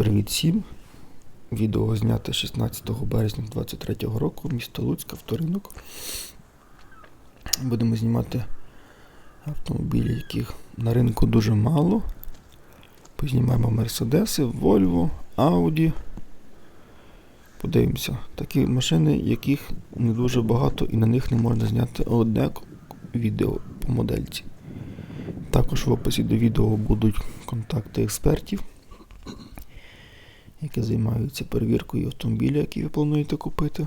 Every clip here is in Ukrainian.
Привіт всім! Відео знято 16 березня 2023 року, місто Луцьк, авторинок. Будемо знімати автомобілі, яких на ринку дуже мало. Познімаємо Мерседеси, Volvo, Audi. Подивимося. Такі машини, яких не дуже багато і на них не можна зняти одне відео по модельці. Також в описі до відео будуть контакти експертів які займаються перевіркою автомобіля, який ви плануєте купити.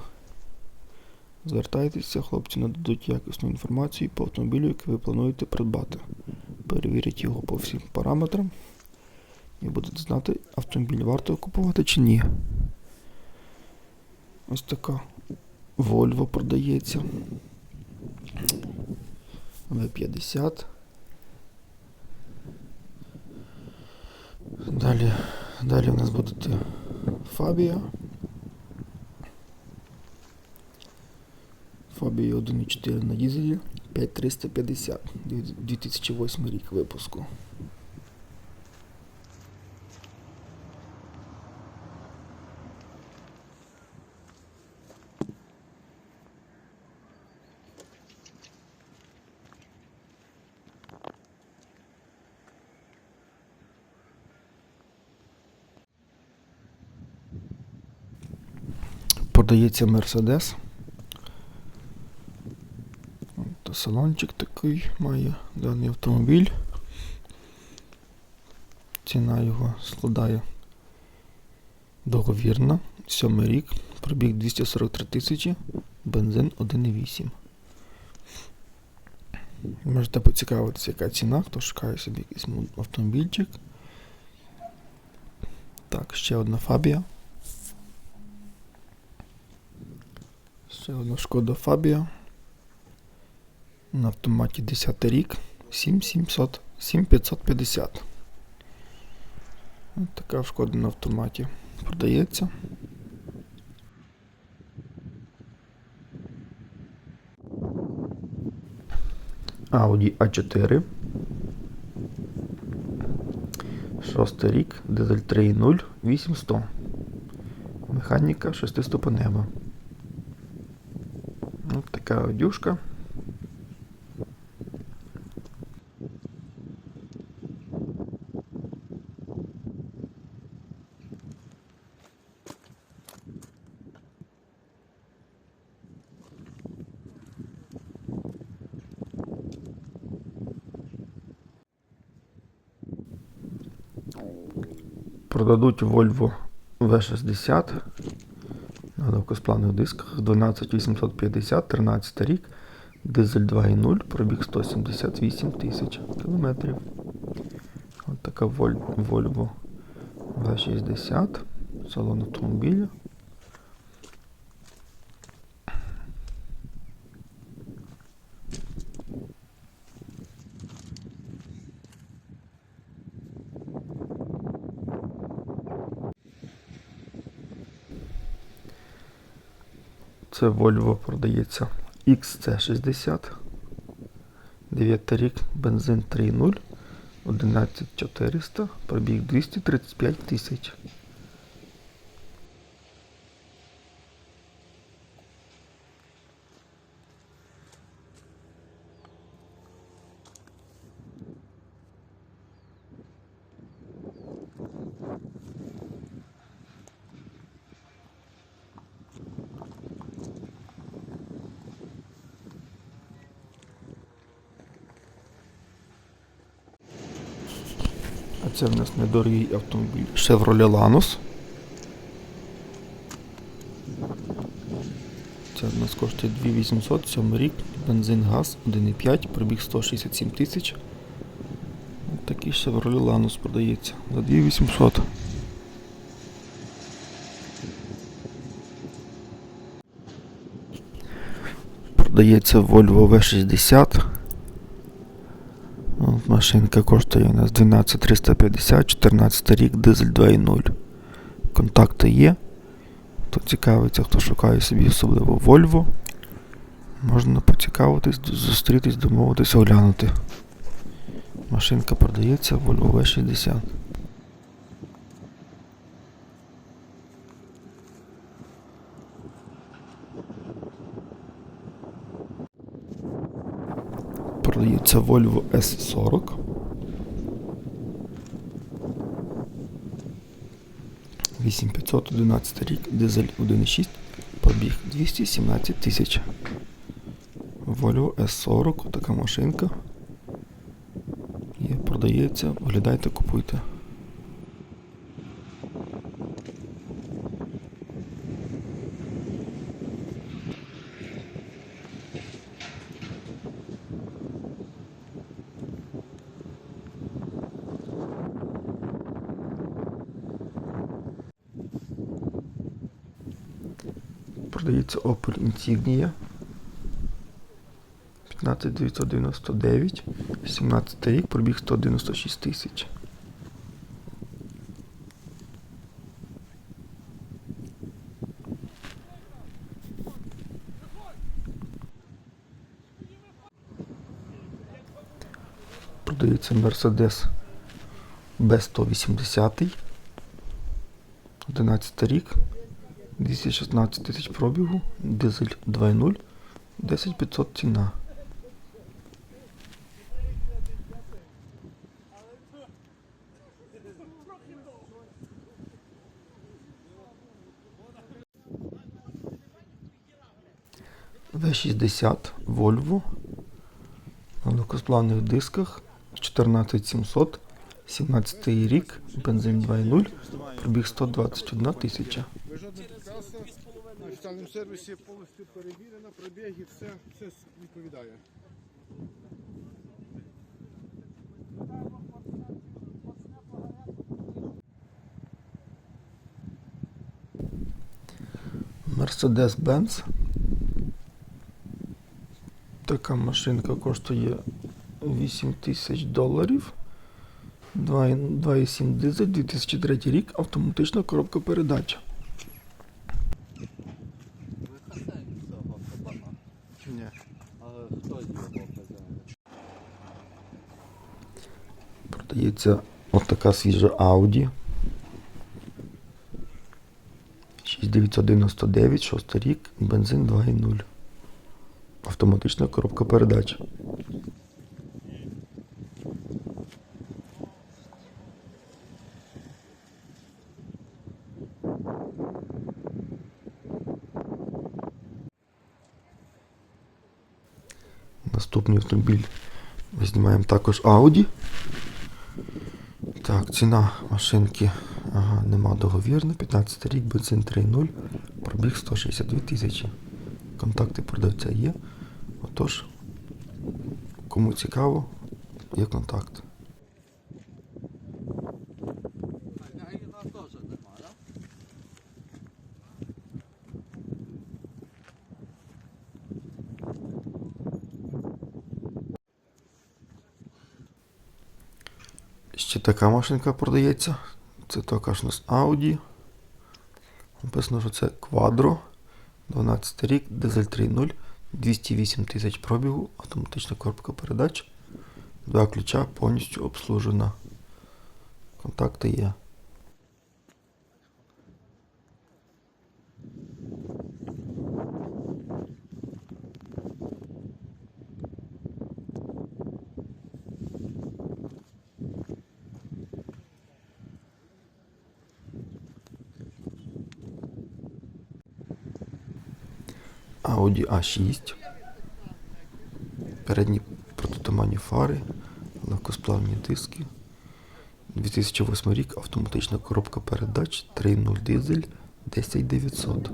Звертайтеся, хлопці нададуть якісну інформацію по автомобілю, який ви плануєте придбати. Перевірять його по всім параметрам і будете знати, автомобіль варто купувати чи ні. Ось така Volvo продається. V50. Далі Далі у нас буде Фабія. Фабія 1.4 на дізелі 5350. 2008 рік випуску. Продається Мерседес. Та салончик такий має даний автомобіль. Ціна його складає договірна. Сьомий рік. Пробіг 243 тисячі, бензин 1,8. Можете поцікавитися, яка ціна, хто шукає собі якийсь автомобільчик. Так, ще одна фабія. Ще одна шкода Фабія. На автоматі 10 рік. 7700. 7550. Ось така шкода на автоматі. Продається. Audi A4. Шостий рік. Дизель 3.0. 8100. Механіка 6 ступенева. Така одюшка. Продадуть Volvo V60 на легкосплавних дисках 12850, 13 рік, дизель 2.0, пробіг 178 тисяч кілометрів. Ось така Volvo V60, салон автомобіля. Це Volvo продається XC60. 9 рік, бензин 3.0, 11400, пробіг 235 тисяч. Це в нас недорогий автомобіль Chevrolet Lanos. Це в нас коштує 2800, 7 рік, бензин газ 1,5, пробіг 167 тисяч. Такий Chevrolet Lanos продається за 2800. Продається Volvo V60. Машинка коштує у нас 12350, 14 рік, дизель 2.0. Контакти є. Хто цікавиться, хто шукає собі особливо Volvo. Можна поцікавитись, зустрітись, домовитись, оглянути. Машинка продається Volvo V60. Продається Volvo S40. Вісім 511 рік, дизель 1.6, пробіг 217 тисяч. Volvo S40, така машинка. Є, продається, оглядайте, купуйте. Продається Opel Insignia. 15999, 17 рік, пробіг 196 тисяч. Продається Mercedes B180. 11 рік. 216 тисяч пробігу, дизель 2.0, 10500 ціна. В60 Volvo на легкосплавних дисках 14700, 17 рік, бензин 2.0, пробіг 121 тисяча. Ви жодна каса на офіціальному сервісі повністю перевірена, пробіги, все, все відповідає. Mercedes-Benz. Така машинка коштує 8 тисяч доларів. 2,7 дизель, 2003 рік, автоматична коробка передач. Ви хазяїн цього кабана. Ні. Але хто з його хазяїн? Продається отака свіжа Audi. 6999, 6 рік, бензин 2,0. Автоматична коробка передач. Наступний автомобіль ми знімаємо також Audi. Так, ціна машинки ага, нема договірна. 15 рік, бензин 3.0, пробіг 162 тисячі. Контакти продавця є. Отож, кому цікаво, є контакт. Ще така машинка продається. Це також у нас Audi. Написано, що це Quadro. 12 рік, дизель 3.0, 208 тисяч пробігу, автоматична коробка передач. Два ключа повністю обслужена. Контакти є. Audi A6. Передні протитуманні фари, легкосплавні диски. 2008 рік автоматична коробка передач 3.0 дизель 10900.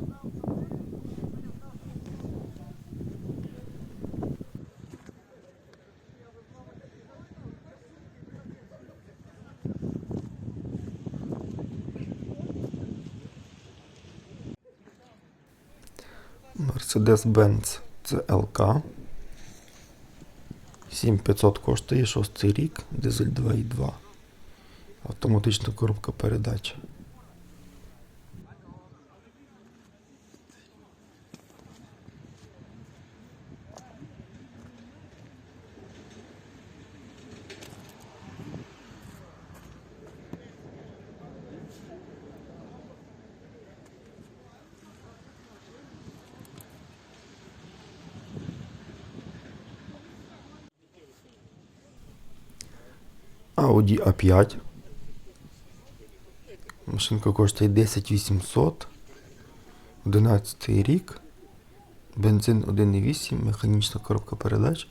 Mercedes-Benz CLK. 7500 коштує 6 рік, дизель 2.2. Автоматична коробка передач. Audi A5. Машинка коштує 10 800. 11 рік. Бензин 1,8, механічна коробка передач.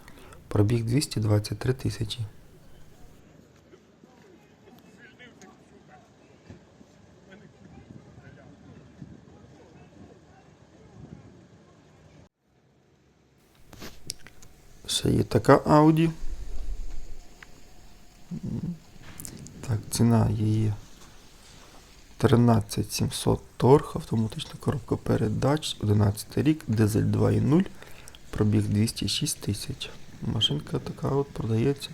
Пробіг 223 тисячі. Ще є така Audi. Так, ціна її 13700 торг, автоматична коробка передач, 11 рік, дизель 2.0, пробіг 206 тисяч. Машинка така от продається